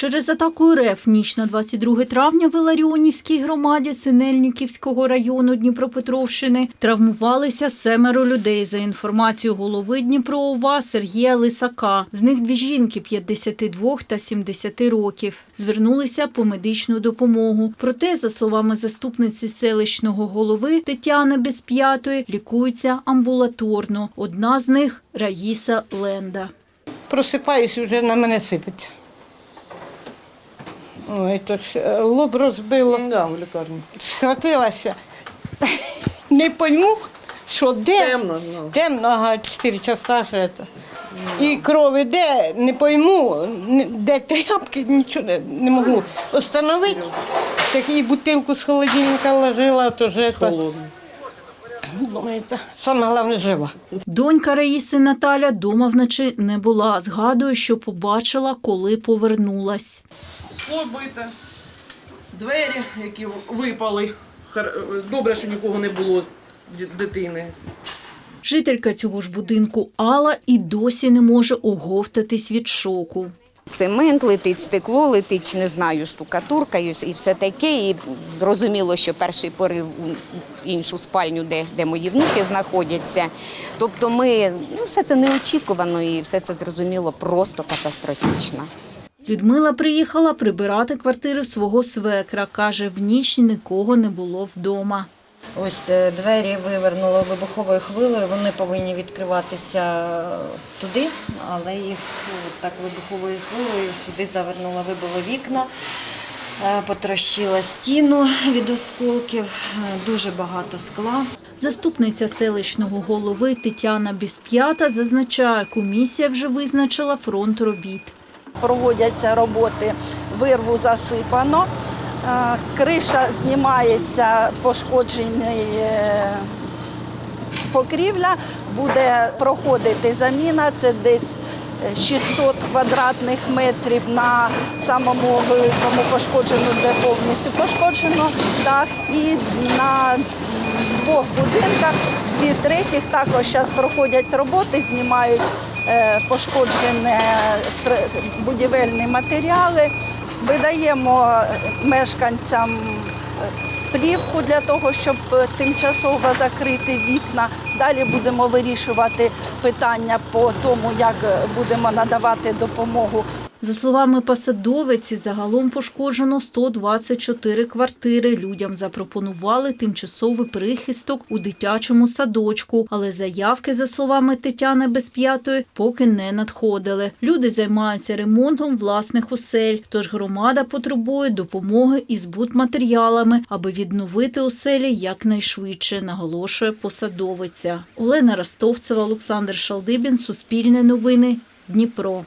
Через атаку РФ ніч на 22 травня в Іларіонівській громаді Синельниківського району Дніпропетровщини травмувалися семеро людей. За інформацією голови Дніпроова Сергія Лисака. З них дві жінки 52 та 70 років. Звернулися по медичну допомогу. Проте, за словами заступниці селищного голови Тетяни Безп'ятої, лікуються амбулаторно. Одна з них Раїса Ленда. Просипаюсь, вже на мене сипеться. Ой, то ж е, лоб розбило. Да, в лікарні. Схватилася. Не пойму, що де. Темно, ну. Темно, ага, 4 часа ж це. І кров іде, не пойму, де тряпки, нічого не, не можу встановити. Так і бутилку з холодильника ложила, то вже це. Холодно. Саме головне жива. Донька Раїси Наталя дома вночі не була. Згадує, що побачила, коли повернулась. Скло бите, двері, які випали. Добре, що нікого не було дитини. Жителька цього ж будинку Алла і досі не може оговтатись від шоку. Цемент летить, стекло летить, не знаю, штукатурка і все таке. І зрозуміло, що перший порив у іншу спальню, де, де мої внуки знаходяться. Тобто ми ну, все це неочікувано і все це зрозуміло просто катастрофічно. Людмила приїхала прибирати квартиру свого свекра. Каже, в ніч нікого не було вдома. Ось е, двері вивернуло вибуховою хвилею. Вони повинні відкриватися туди, але їх е, так вибуховою хвилею сюди завернуло, вибило вікна, е, потрощила стіну від осколків, е, дуже багато скла. Заступниця селищного голови Тетяна Бісп'ята зазначає, комісія вже визначила фронт робіт. проводяться роботи, вирву засипано, криша знімається, пошкоджений е, покрівля, буде проходити заміна, це десь е, 600 квадратних метрів на самому великому пошкодженому, де повністю пошкоджено дах, і на двох будинках, дві третіх також зараз проходять роботи, знімають е, пошкоджені будівельні матеріали, видаємо мешканцям е, плівку для того, щоб е, тимчасово закрити вікна. Далі будемо вирішувати питання по тому, як е, будемо надавати допомогу За словами посадовиці, загалом пошкоджено 124 квартири. Людям запропонували тимчасовий прихисток у дитячому садочку, але заявки, за словами Тетяни Безп'ятої, поки не надходили. Люди займаються ремонтом власних осель, тож громада потребує допомоги із будматеріалами, аби відновити оселі якнайшвидше, наголошує посадовиця. Олена Ростовцева, Олександр Шалдибін, Суспільне новини, Дніпро.